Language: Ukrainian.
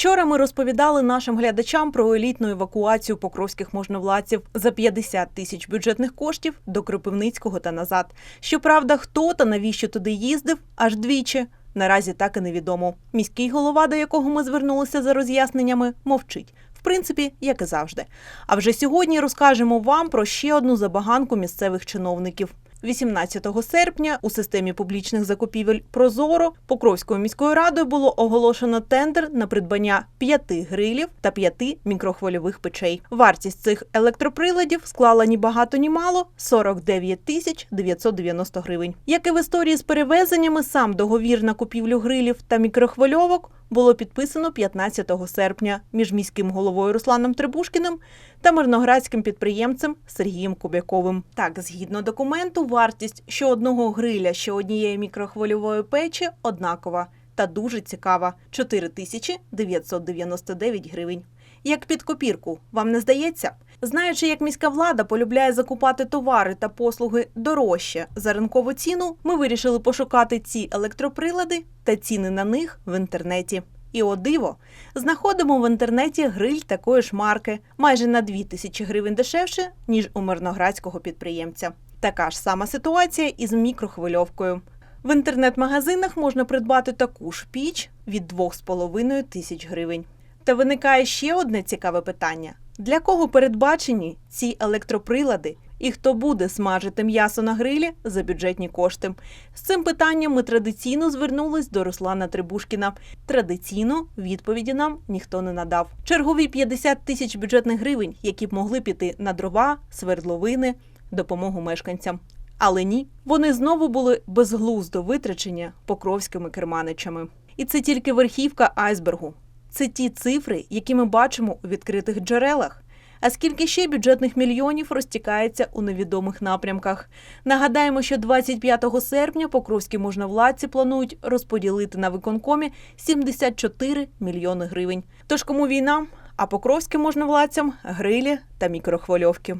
Вчора ми розповідали нашим глядачам про елітну евакуацію покровських можновладців за 50 тисяч бюджетних коштів до Кропивницького та назад. Щоправда, хто та навіщо туди їздив, аж двічі. Наразі так і невідомо. Міський голова, до якого ми звернулися за роз'ясненнями, мовчить. В принципі, як і завжди. А вже сьогодні розкажемо вам про ще одну забаганку місцевих чиновників. 18 серпня у системі публічних закупівель Прозоро Покровською міською радою було оголошено тендер на придбання п'яти грилів та п'яти мікрохвильових печей. Вартість цих електроприладів склала ні багато ні мало 49 тисяч 990 гривень. Як і в історії з перевезеннями, сам договір на купівлю грилів та мікрохвильовок було підписано 15 серпня між міським головою Русланом Трибушкіним та мирноградським підприємцем Сергієм Кубяковим. Так, згідно документу, вартість що одного гриля, що однієї мікрохвильової печі однакова та дуже цікава 4999 гривень. Як під копірку, вам не здається? Знаючи, як міська влада полюбляє закупати товари та послуги дорожче за ринкову ціну, ми вирішили пошукати ці електроприлади та ціни на них в інтернеті. І о диво, знаходимо в інтернеті гриль такої ж марки, майже на 2 тисячі гривень дешевше, ніж у мирноградського підприємця. Така ж сама ситуація із мікрохвильовкою. В інтернет-магазинах можна придбати таку ж піч від 2,5 тисяч гривень. Та виникає ще одне цікаве питання: для кого передбачені ці електроприлади і хто буде смажити м'ясо на грилі за бюджетні кошти? З цим питанням ми традиційно звернулись до Руслана Трибушкіна. Традиційно відповіді нам ніхто не надав. Чергові 50 тисяч бюджетних гривень, які б могли піти на дрова, свердловини, допомогу мешканцям. Але ні, вони знову були безглуздо витрачені покровськими керманичами. І це тільки верхівка айсбергу. Це ті цифри, які ми бачимо у відкритих джерелах. А скільки ще бюджетних мільйонів розтікається у невідомих напрямках? Нагадаємо, що 25 серпня покровські можновладці планують розподілити на виконкомі 74 мільйони гривень. Тож кому війна, а покровським можновладцям грилі та мікрохвильовки.